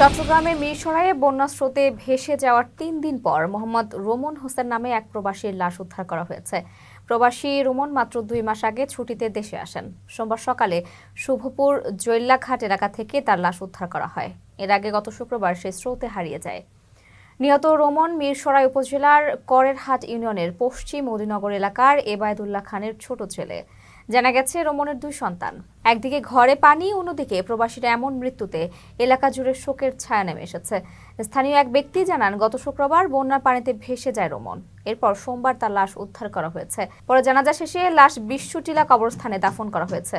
চট্টগ্রামে মিরসরাইয়ে বন্যা স্রোতে ভেসে যাওয়ার তিন দিন পর মোহাম্মদ রোমন হোসেন নামে এক প্রবাসীর লাশ উদ্ধার করা হয়েছে। প্রবাসী রোমন মাত্র দুই মাস আগে ছুটিতে দেশে আসেন। সোমবার সকালে শুভপুর জৈল্লাঘাট এলাকা থেকে তার লাশ উদ্ধার করা হয়। এর আগে গত শুক্রবার সে স্রোতে হারিয়ে যায়। নিহত রোমন মিরসরাই উপজেলার করেরহাট ইউনিয়নের পশ্চিম মদিনগর এলাকার এবায়দুল্লাহ খানের ছোট ছেলে। জানা গেছে, রোমনের দুই সন্তান। একদিকে ঘরে পানি, অন্যদিকে প্রবাসীরা এমন মৃত্যুতে এলাকা জুড়ে শোকের ছায়া নেমে এসেছে। স্থানীয় এক ব্যক্তি জানান, গত শুক্রবার বন্যার পানিতে ভেসে যায় রোমন। এরপর সোমবার তার লাশ উদ্ধার করা হয়েছে। পরে জানাজা শেষে লাশ বিশ্বটিলা কবরস্থানে দাফন করা হয়েছে।